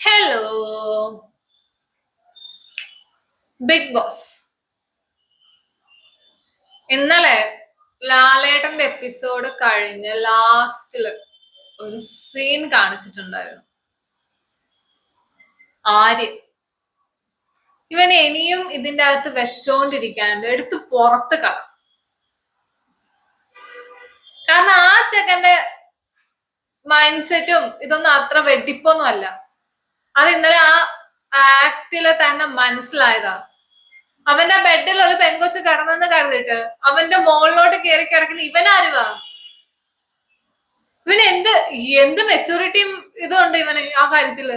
Hello big boss ഇന്നലെ ലാലേട്ടന്റെ episode കഴിഞ്ഞ് ലാസ്റ്റിൽ ഒരു സീൻ കാണിച്ചിട്ടുണ്ടായിരുന്നു. ആര്യൻ ഇവൻ ഇനിയും ഇതിന്റെ അകത്ത് വെച്ചോണ്ടിരിക്കാണ്ട് എടുത്ത് പുറത്ത് കള. കാരണം ആ ചെക്കന്റെ മൈൻഡ് സെറ്റും ഇതൊന്നും അത്ര വെടിപ്പൊന്നും അല്ല. അത് ഇന്നലെ ആ ആക്ടിൽ തന്നെ മനസ്സിലായതാ. അവന്റെ ബെഡിൽ ഒരു പെങ്കൊച്ച് കിടന്നെന്ന് കരുതിട്ട് അവന്റെ മുകളിലോട്ട് കയറി കിടക്കുന്ന ഇവനാരുവാ? ഇവന് എന്ത് എന്ത് മെച്ചൂരിറ്റിയും ഇതുണ്ട് ഇവന് ആ കാര്യത്തിൽ?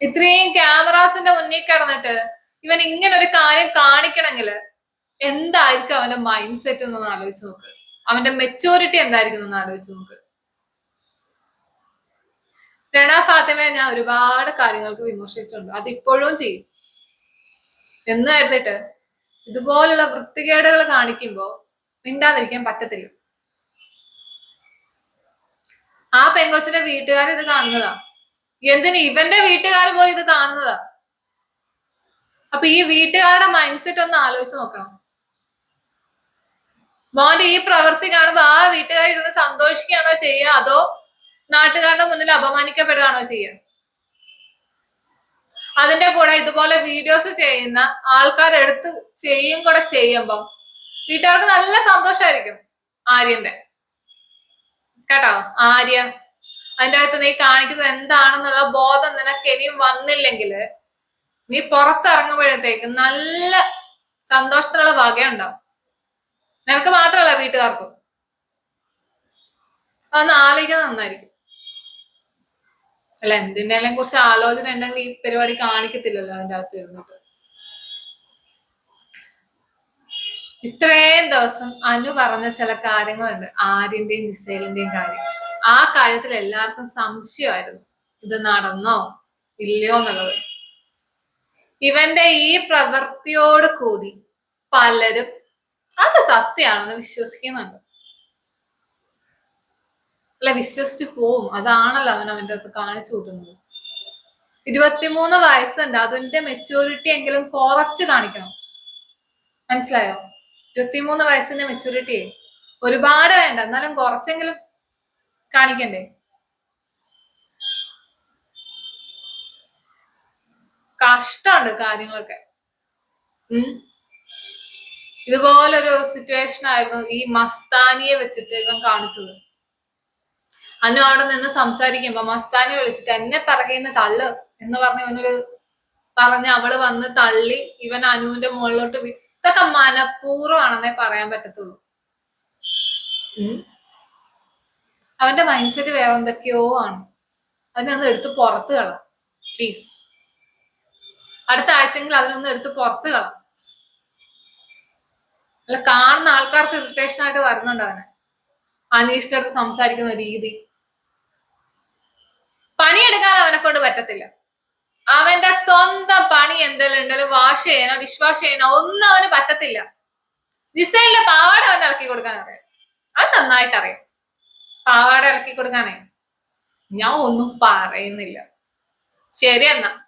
ഇത്രയും ക്യാമറാസിന്റെ മുന്നിൽ കിടന്നിട്ട് ഇവൻ ഇങ്ങനെ ഒരു കാര്യം കാണിക്കണമെങ്കിൽ എന്തായിരിക്കും അവന്റെ മൈൻഡ് സെറ്റ് എന്നൊന്ന് ആലോചിച്ച് നോക്ക്. അവന്റെ മെച്ചൂരിറ്റി എന്തായിരിക്കും എന്ന് ആലോചിച്ച് നോക്ക്. രണ ഫാത്തിമയെ ഞാൻ ഒരുപാട് കാര്യങ്ങൾക്ക് വിമർശിച്ചിട്ടുണ്ട്. അത് ഇപ്പോഴും ചെയ്യും. എന്ന് കരുതിട്ട് ഇതുപോലുള്ള വൃത്തികേടുകൾ കാണിക്കുമ്പോൾ മിണ്ടാതിരിക്കാൻ പറ്റത്തില്ല. ആ പെങ്കൊച്ചിന്റെ വീട്ടുകാർ ഇത് കാണുന്നതാ. എന്തിന് ഇവന്റെ വീട്ടുകാർ പോലും ഇത് കാണുന്നതാ? അപ്പൊ ഈ വീട്ടുകാരുടെ മൈൻഡ് സെറ്റ് ഒന്ന് ആലോചിച്ച് നോക്കണം. മോന്റെ ഈ പ്രവൃത്തി കാണുമ്പോ ആ വീട്ടുകാരിരുന്ന് സന്തോഷിക്കുകയാണോ ചെയ്യുക അതോ നാട്ടുകാരുടെ മുന്നിൽ അപമാനിക്കപ്പെടുകയാണോ ചെയ്യുക? അതിന്റെ കൂടെ ഇതുപോലെ വീഡിയോസ് ചെയ്യുന്ന ആൾക്കാർ എടുത്ത് ചെയ്യും കൂടെ ചെയ്യുമ്പം വീട്ടുകാർക്ക് നല്ല സന്തോഷമായിരിക്കും ആര്യന്റെ കേട്ടോ? ആര്യ അതിന്റെ അകത്ത് നീ കാണിക്കുന്നത് എന്താണെന്നുള്ള ബോധം നിനക്ക് ഇനിയും വന്നില്ലെങ്കിൽ നീ പുറത്തിറങ്ങുമ്പോഴത്തേക്ക് നല്ല സന്തോഷത്തിലുള്ള വകയുണ്ടാവും. നിനക്ക് മാത്രമല്ല വീട്ടുകാർക്കും. അതൊന്ന് ആലോചിക്കുന്നത് നന്നായിരിക്കും. അല്ല എന്തിനേലും കുറിച്ച് ആലോചന ഉണ്ടെങ്കിൽ ഈ പരിപാടി കാണിക്കത്തില്ലല്ലോ അതിന്റെ അകത്ത് ഇരുന്നിട്ട്. ഇത്രയും ദിവസം അനു പറഞ്ഞ ചില കാര്യങ്ങളുണ്ട് ആര്യന്റെയും ജിസേലിന്റെയും കാര്യം. ആ കാര്യത്തിൽ എല്ലാവർക്കും സംശയമായിരുന്നു. ഇത് നടന്നോ? ഇല്ലയോ എന്നുള്ളത്. ഇവന്റെ ഈ പ്രവൃത്തിയോട് കൂടി പലരും അത് സത്യമാണെന്ന് വിശ്വസിക്കുന്നുണ്ട്. അല്ല വിശ്വസിച്ച് പോവും. അതാണല്ലോ അവൻ അവന്റെ അടുത്ത് കാണിച്ചു കൂട്ടുന്നത്. ഇരുപത്തിമൂന്ന് വയസ്സുണ്ട്. അതിന്റെ മെച്ചൂരിറ്റി എങ്കിലും കുറച്ച് കാണിക്കണം. മനസ്സിലായോ? ഇരുപത്തിമൂന്ന് വയസ്സിന്റെ മെച്ചൂരിറ്റി ഒരുപാട് വേണ്ട. എന്നാലും കുറച്ചെങ്കിലും കാണിക്കണ്ടേ? കഷ്ടമുണ്ട് കാര്യങ്ങളൊക്കെ. ഉം? ഇതുപോലൊരു സിറ്റുവേഷൻ ആയിരുന്നു ഈ മസ്താനിയെ വെച്ചിട്ട് ഇവൻ കാണിച്ചത്. അനു അവിടെ നിന്ന് സംസാരിക്കുമ്പോ മസ്താനെ വിളിച്ചിട്ട് എന്നെ പിറകെന്ന് തള്ളു എന്ന് പറഞ്ഞ ഇവനൊരു പറഞ്ഞ് അവൾ വന്ന് തള്ളി ഇവൻ അനുവിന്റെ മുകളിലോട്ട് ഇതൊക്കെ മനഃപൂർവമാണെന്നേ പറയാൻ പറ്റത്തുള്ളൂ. അവന്റെ മൈൻഡ് സെറ്റ് വേറെ എന്തൊക്കെയോ ആണ്. അതിനൊന്ന് എടുത്ത് പുറത്ത് കള പ്ലീസ് അടുത്ത ആഴ്ചയെങ്കിൽ അതിനൊന്ന് എടുത്ത് പുറത്ത് കള. അല്ല കാണുന്ന ആൾക്കാർക്ക് ഇറിറ്റേഷൻ ആയിട്ട് വരുന്നുണ്ട് അവനെ. അനീഷിന്റെ അടുത്ത് സംസാരിക്കുന്ന രീതി. പണിയെടുക്കാൻ അവനെ കൊണ്ട് പറ്റത്തില്ല. അവന്റെ സ്വന്തം പണി എന്തെങ്കിലും ഉണ്ടല്ലോ വാഷ് ചെയ്യണോ ഡിഷ് ചെയ്യണോ ഒന്നും അവന് പറ്റത്തില്ല. ഡിസൈനിലെ പാവാട അവൻ ഇളക്കി കൊടുക്കാൻ അറിയാം. അത് നന്നായിട്ട് അറിയാം. പാവാട ഇളക്കി കൊടുക്കാനേ. ഞാൻ ഒന്നും പറയുന്നില്ല. ശരി എന്നാ.